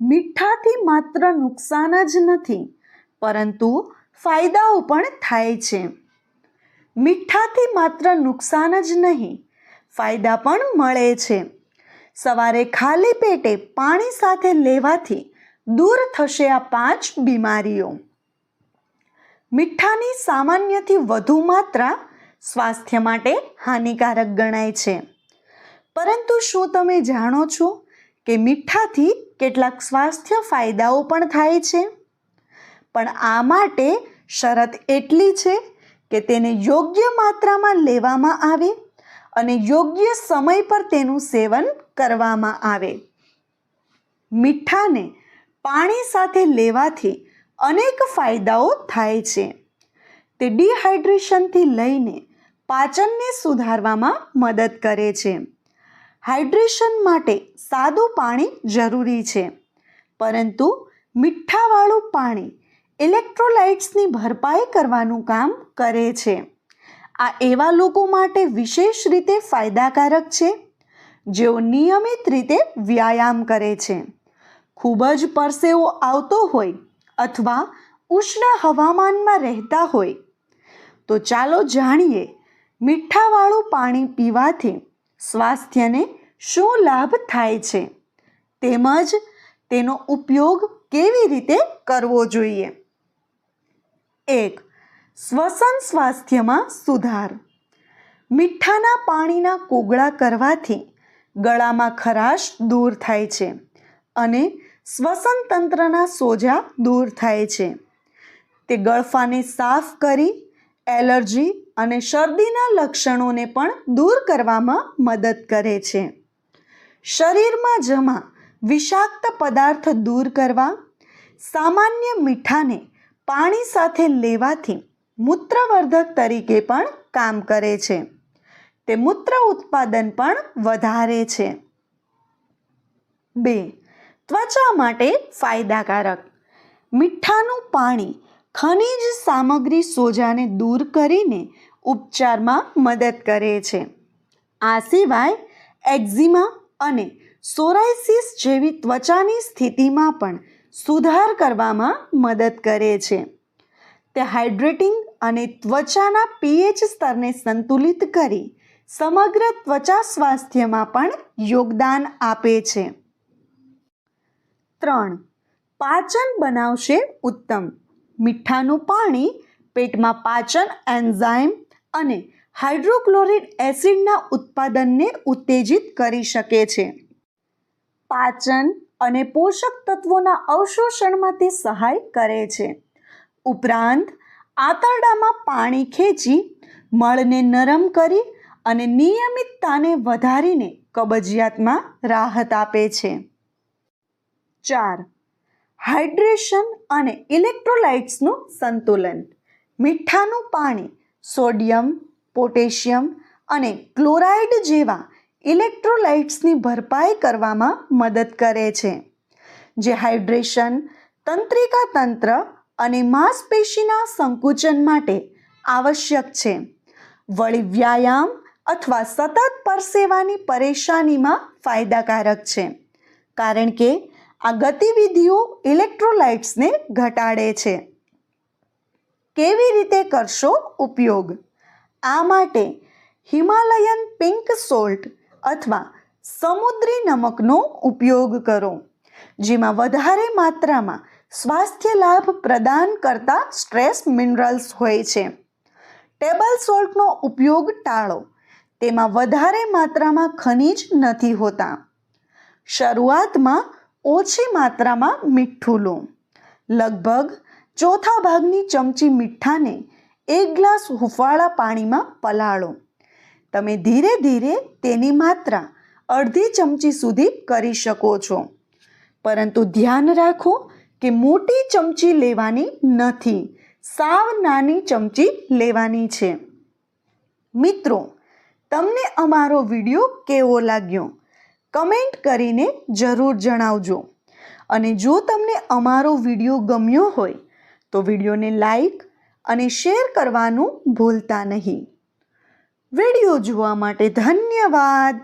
મીઠાથી માત્ર નુકસાન જ નથી, પરંતુ ફાયદાઓ પણ થાય છે. મીઠાથી માત્ર નુકસાન જ નહીં, ફાયદા પણ મળે છે. સવારે ખાલી પેટે પાણી સાથે લેવાથી દૂર થશે આ પાંચ બીમારીઓ. મીઠાની સામાન્યથી વધુ માત્રા સ્વાસ્થ્ય માટે હાનિકારક ગણાય છે. પરંતુ શું તમે જાણો છો કે મીઠાથી કેટલાક સ્વાસ્થ્ય ફાયદાઓ પણ થાય છે. પણ આ માટે શરત એટલી છે કે તેને યોગ્ય માત્રામાં લેવામાં આવે અને યોગ્ય સમય પર તેનું સેવન કરવામાં આવે. મીઠાને પાણી સાથે લેવાથી અનેક ફાયદાઓ થાય છે. તે ડિહાઇડ્રેશનથી લઈને પાચનને સુધારવામાં મદદ કરે છે. હાઇડ્રેશન માટે સાદું પાણી જરૂરી છે. પરંતુ મીઠાવાળું પાણી ઇલેક્ટ્રોલાઇટ્સની ભરપાઈ કરવાનું કામ કરે છે. આ એવા લોકો માટે વિશેષ રીતે ફાયદાકારક છે, જેઓ નિયમિત રીતે વ્યાયામ કરે છે. ખૂબ જ પરસેવો આવતો હોય અથવા ઉષ્ણ હવામાનમાં રહેતા હોય. તો ચાલો જાણીએ, મીઠાવાળું પાણી પીવાથી સ્વાસ્થ્યને શું લાભ થાય છે? તેમજ તેનો ઉપયોગ કેવી રીતે કરવો જોઈએ? એક, શ્વસન સ્વાસ્થ્યમાં સુધાર. મીઠાના પાણીના કોગળા કરવાથી ગળામાં ખરાશ દૂર થાય છે અને શ્વસન તંત્રના સોજા દૂર થાય છે. તે ગળફાને સાફ કરી, એલર્જી અને શરદીના લક્ષણોને પણ દૂર કરવામાં મદદ કરે છે. શરીરમાં જમા વિષાક્ત પદાર્થ દૂર કરવા, સામાન્ય મીઠાને પાણી સાથે લેવાથી મૂત્રવર્ધક તરીકે પણ કામ કરે છે. તે મૂત્ર ઉત્પાદન પણ વધારે છે. બે, ત્વચા માટે ફાયદાકારક. મીઠાનું પાણી ખનિજ સામગ્રી સોજાને દૂર કરીને ઉપચારમાં મદદ કરે છે. આ સિવાય એક્ઝિમા અને સોરાઇસિસ જેવી ત્વચાની સ્થિતિમાં પણ સુધાર કરવામાં મદદ કરે છે. તે હાઇડ્રેટિંગ અને ત્વચાના પીએચ સ્તરને સંતુલિત કરી સમગ્ર ત્વચા સ્વાસ્થ્યમાં પણ યોગદાન આપે છે. ત્રણ. પાચન બનાવશે ઉત્તમ. મીઠાનું પાણી પેટમાં પાચન એન્ઝાઇમ અને હાઇડ્રોક્લોરિક એસિડના ઉત્પાદનને ઉત્તેજિત કરી શકે છે. પાચન અને પોષક તત્વોના અવશોષણમાં તે સહાય કરે છે. ઉપરાંત, આંતરડામાં પાણી ખેંચી, મળને નરમ કરી અને નિયમિતતાને વધારીને કબજિયાતમાં રાહત આપે છે. ચાર, હાઇડ્રેશન અને ઇલેક્ટ્રોલાઇટ્સનું સંતુલન. મીઠાનું પાણી સોડિયમ, પોટેશિયમ અને ક્લોરાઇડ જેવા ઇલેક્ટ્રોલાઇટ્સની ભરપાઈ કરવામાં મદદ કરે છે, જે હાઇડ્રેશન, તંત્રિકા તંત્ર અને માંસપેશીના સંકુચન માટે આવશ્યક છે. વળી વ્યાયામ અથવા સતત પરસેવાની પરેશાનીમાં ફાયદાકારક છે, કારણ કે આ ગતિવિધિઓ ઇલેક્ટ્રોલાઇટ્સને ઘટાડે છે. કેવી રીતે કરશો ઉપયોગ? આ માટે હિમાલયન પિંક સોલ્ટ અથવા સમુદ્રી નમકનો ઉપયોગ કરો, જેમાં વધારે માત્રામાં સ્વાસ્થ્ય લાભ પ્રદાન કરતા સ્ટ્રેસ મિનરલ્સ હોય છે. ટેબલ સોલ્ટનો ઉપયોગ ટાળો, તેમાં વધારે માત્રામાં ખનિજ નથી હોતા. શરૂઆતમાં ઓછી માત્રામાં મીઠું લો, લગભગ ચોથા ભાગની ચમચી મીઠાને એક ગ્લાસ હુંફાળા પાણીમાં પલાળો. તમે ધીરે ધીરે તેની માત્રા અડધી ચમચી સુધી કરી શકો છો. પરંતુ ધ્યાન રાખો કે મોટી ચમચી લેવાની નથી, સાવ નાની ચમચી લેવાની છે. મિત્રો, તમને અમારો વીડિયો કેવો લાગ્યો? કમેન્ટ કરીને જરૂર જણાવજો. અને જો તમને અમારો વીડિયો ગમ્યો હોય તો વિડીયોને લાઈક અને શેર કરવાનું ભૂલતા નહીં. વીડિયો જોવા માટે ધન્યવાદ.